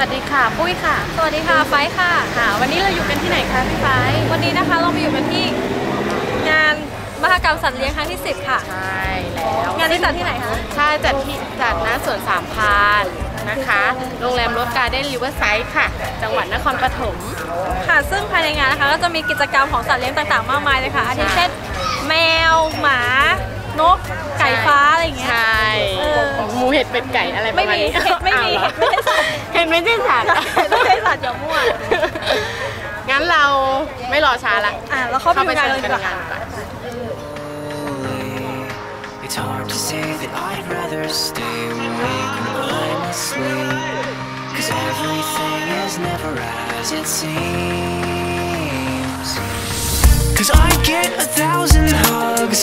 วัสดีค่ะ ปุ้ยค่ะ สวัสดีค่ะ ไฟท์ค่ะค่ะ วันนี้เราอยู่กันที่ไหนคะพี่ไฟ วันนี้นะคะเรามาอยู่กันที่งานมหกรรมสัตว์เลี้ยงครั้งที่ 10 ค่ะ ใช่แล้วงานนี้จัดที่ไหนคะ ใช่จัดที่จัดณสวนสามพรานนะคะ โรงแรมรถการ์เด้นริเวอร์ไซด์ค่ะ จังหวัดนครปฐม ค่ะ ซึ่งภายในงานนะคะก็จะมีกิจกรรมของสัตว์เลี้ยงต่างๆ มากมายเลยค่ะ อาทิเช่นแมว หมา นก ไก่ฟ้า อะไรอย่างเงี้ย ใช่เออหมูเห็ดเป็ดไก่อะไรประมาณนี้ ไม่มีเห็ดไม่มี รอช้าละอะเราเข้าไปดูงานเลยดีกว่าเข้าค่ะไปชมกัน It's hard to say that I'd rather stay awake when I'm asleep. Cause everything is never as it seems. Cause I get a thousand hugs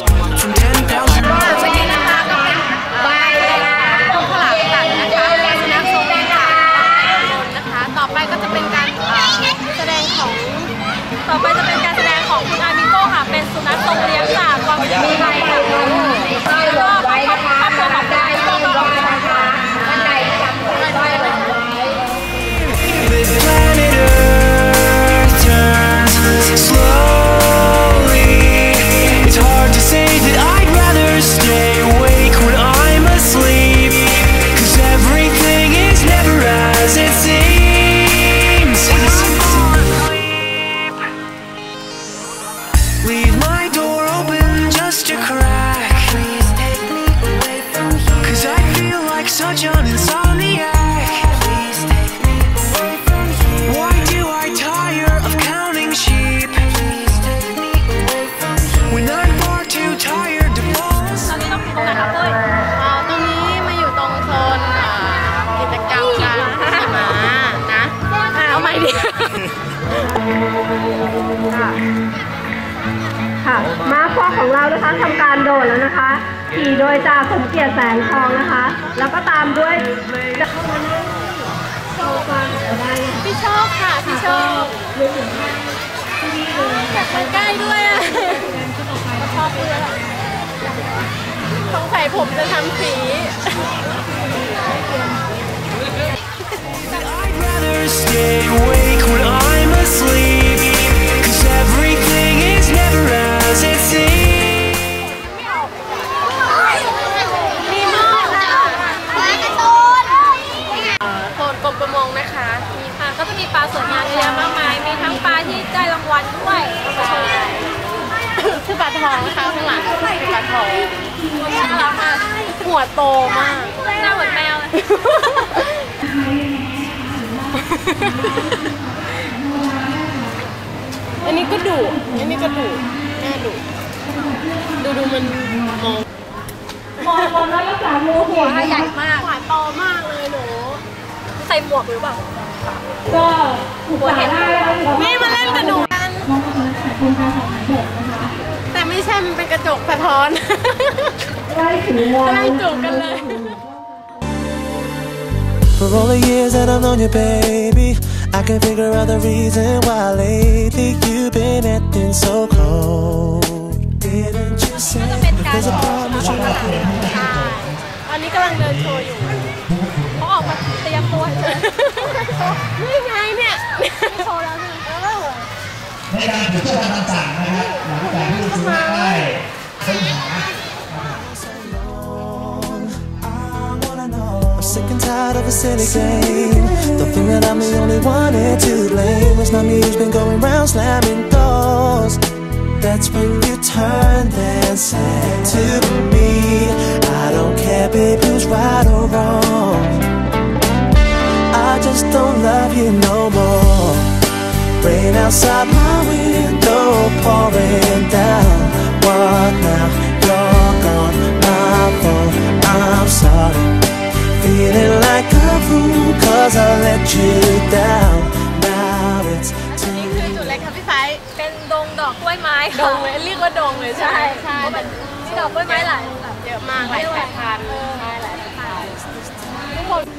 ของเรานะคะทำการโดดแล้วนะคะขี่โดยจ่าสมเกียรติแสงทองนะคะ แล้วก็ตามด้วยพี่ชอบค่ะพี่ชอบอยากไปใกล้ด้วยอะชอบเลยอะสงสัยผมจะทำสี I'd rather stay awake ทองนะคะข้างหลังคือปลาทองน่ารักมากหัวโตมากหน้าเหมือนแมวเลยอันนี้ก็ดุอันนี้ก็ดุหน้าดุดูดูมันมองหัวใหญ่มากหัวโตมากเลยหนูใส่หมวกหรือเปล่าหัวเห็นนี่มาเล่นกับหนูกันแต่ ไม่ใช่มันเป็นกระจกสะท้อนกำลังจูบกันเลย For all the years that I've known you, baby, I can figure out the reason why lately you've been acting so cold. Didn't you say ก็จะเป็นการ there's a โชว์ problem ของ with ต you? ลาดใช่อันนี้กำลังเดินโชว์อยู่เขาออกมาเตรียมตัวเลยนี่ไงเนี่ยโชว์แล้วใช่ไหม ในการถือตัวต่างๆนะครับหลังจากที่ซื้อได้ค้นหา I wanna know. I'm sick and tired of a silly game. Don't think that I'm the only one here to blame. It's not me who's been going round slamming Rain outside my window, pouring down. What now? You're gone, my fault. I'm sorry. Feeling like a fool, cause I let you down. Now it's นี่คือจุดเล็กค่ะพี่ไฟเป็นดงดอกกล้วยไม้ดค่ะ งเลยเรียกว่าดงเลยใช่ใช่ใช่ เพราะมันมีดอกกล้วยไม้หลายแบบเยอะมากหลายสายพันธุ์ใช่หลายสายพันธุ์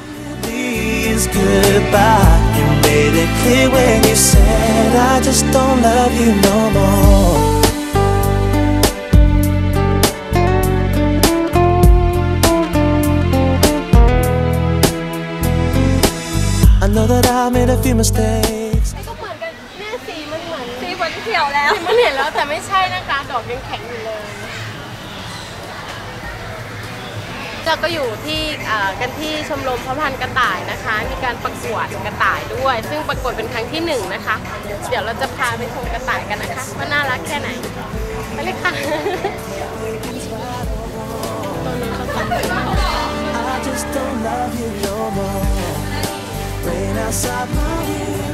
is goodbye. You made it clear when you said I just don't love you no more. I know that that I made a few mistakes. ก็เหมือนกันเนี่ยสีมันเหมือนสีเหมือนเขียวแล้ว มันเห็นแล้วแต่ไม่ใช่นะคะ ดอกยังแข็งอยู่เลย เราก็อยู่ที่กันที่ชมรมพ่อพันธุ์กระต่ายนะคะ มีการประกวดกระต่ายด้วย ซึ่งประกวดเป็นครั้งที่หนึ่งนะคะ เดี๋ยวเราจะพาไปชมกระต่ายกันนะคะว่าน่ารักแค่ไหนไปเลยค่ะ I just don't love you no more. Rain outside my window,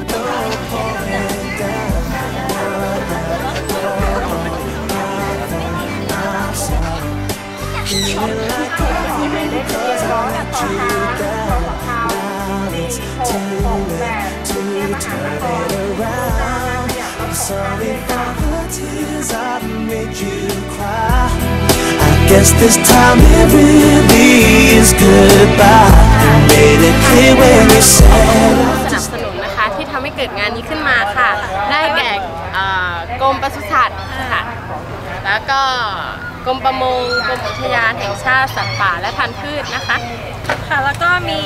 I let you down. Now it's too late to turn it around. I'm sorry for the tears I made you cry. I guess this time it really is goodbye. You made it clear when you said. สนับสนุนนะคะที่ทำให้เกิดงานนี้ขึ้นมาค่ะ ได้แก่เอ่อกรมปศุสัตว์ค่ะ แล้วก็ กรมประมงกรมอุทยานแห่งชาติสัตว์ป่าและพันธุ์พืชนะคะค่ะแล้วก็มี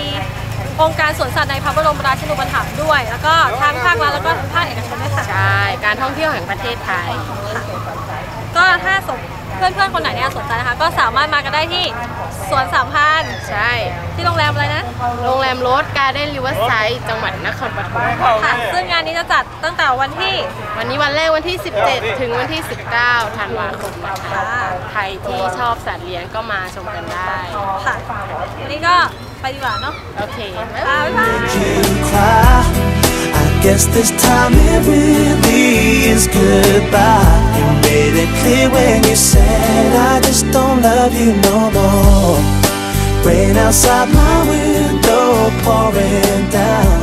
องค์การสวนสัตว์ในพระบรมราชูปถัมภ์ด้วย แล้วก็ทั้งภาครัฐแล้วก็ภาคเอกชนด้วยค่ะใช่การท่องเที่ยวแห่งประเทศไทยก็ถ้าสมเพื่อนๆคนไหนเนี่ยสนใจนะคะ ก็สามารถมากันได้ที่สวนสามพันใช่ที่โรงแรมอะไรนะ โรงแรมโรสการ์เด้นริเวอร์ไซด์จังหวัดนครปฐมค่ะ ซึ่งงานนี้จะจัดตั้งแต่วันที่ วันนี้วันแรกวันที่ 17 ถึงวันที่ 19ธันวาคมนะคะค่ะใครที่ชอบสัตว์เลี้ยงก็มาชมกันได้ค่ะวันนี้ก็ไปดีกว่าเนาะ โอเค บ๊ายค่ะบายบ๊ายบาย you cry. I guess this time it really is goodbye. You made it clear when you said I just don't love you no more. Rain outside my window pouring down.